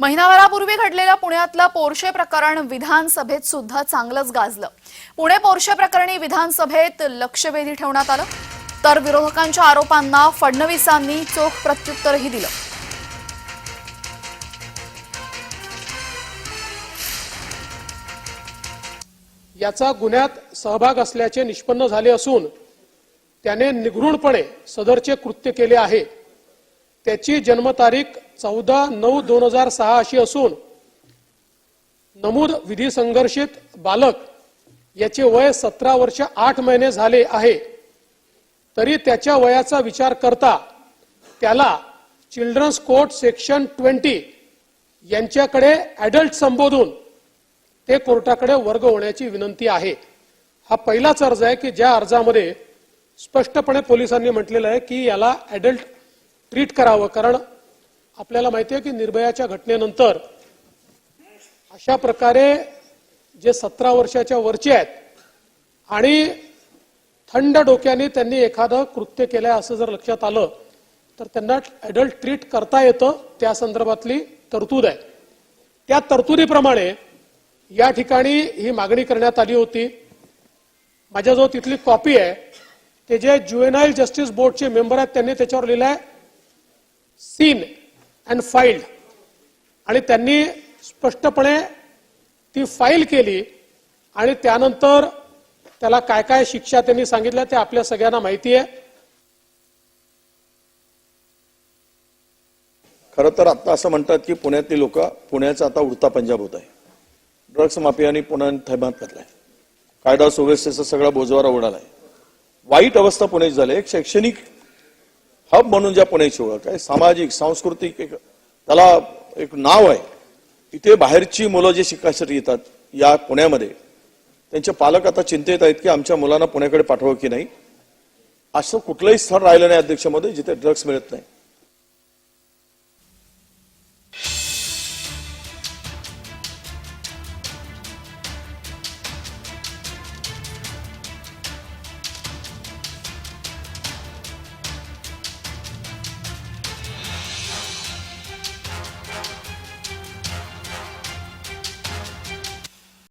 महिनाभरापूर्वी घडलेलं पुण्यातलं पोर्शे प्रकरण विधानसभेत सुद्धा चांगलंच गाजलं. पुणे पोर्शे प्रकरणी विधानसभेत लक्षवेधी ठेवण्यात आलं. तर विरोधकांच्या आरोपांना फडणवीसांनी चोख प्रत्युत्तरही दिलं. याचा गुन्ह्यात सहभाग असल्याचे निष्पन्न झाले असून त्याने निगृढपणे सदरचे कृत्य केले आहे. त्याची जन्मतारीख चौदा नऊ दोन हजार सहा अशी असून नमूद विधी संघर्षित बालक याचे वय सतरा वर्ष आठ महिने झाले आहे. तरी त्याच्या वयाचा विचार करता त्याला चिल्ड्रन्स कोर्ट सेक्शन ट्वेंटी यांच्याकडे ऍडल्ट संबोधून ते कोर्टाकडे वर्ग होण्याची विनंती आहे. हा पहिलाच अर्ज आहे की ज्या अर्जामध्ये स्पष्टपणे पोलिसांनी म्हटलेलं आहे की याला ऍडल्ट ट्रीट करावं. कारण आपल्याला माहिती आहे की निर्भयाच्या घटनेनंतर अशा प्रकारे जे सतरा वर्षाच्या वरचे आहेत आणि थंड डोक्याने त्यांनी एखादं कृत्य केलंय असं जर लक्षात आलं तर त्यांना ऍडल्ट ट्रीट करता येतं. त्या संदर्भातली तरतूद आहे. त्या तरतुदीप्रमाणे या ठिकाणी ही मागणी करण्यात आली होती. माझ्याजवळ तिथली कॉपी आहे. ते जे ज्युएनाईल जस्टिस बोर्डचे मेंबर आहेत त्यांनी त्याच्यावर लिहिलं आहे सीन अँड फाईल्ड आणि त्यांनी स्पष्टपणे ती फाईल केली आणि त्यानंतर त्याला काय काय शिक्षा त्यांनी सांगितल्या ते आपल्या सगळ्यांना माहिती आहे. खरं तर आता असं म्हणतात की पुण्यातली लोक पुण्याचा आता उडता पंजाब होत आहे. ड्रग्स माफियानी पुन्हा थैमात घातलाय. कायदा सुव्यवस्थेचा सगळा बोजवारा उडालाय. वाईट अवस्था पुण्याची झाली. एक शैक्षणिक हब म्हणून ज्या पुण्याची ओळख आहे सामाजिक सांस्कृतिक एक त्याला एक नाव आहे. इथे बाहेरची मुलं जे शिकायसाठी येतात या पुण्यामध्ये त्यांचे पालक आता चिंतेत आहेत की आमच्या मुलांना पुण्याकडे पाठवावं की नाही. असं कुठलंही स्थळ राहिलं नाही अध्यक्षामध्ये जिथे ड्रग्स मिळत नाही.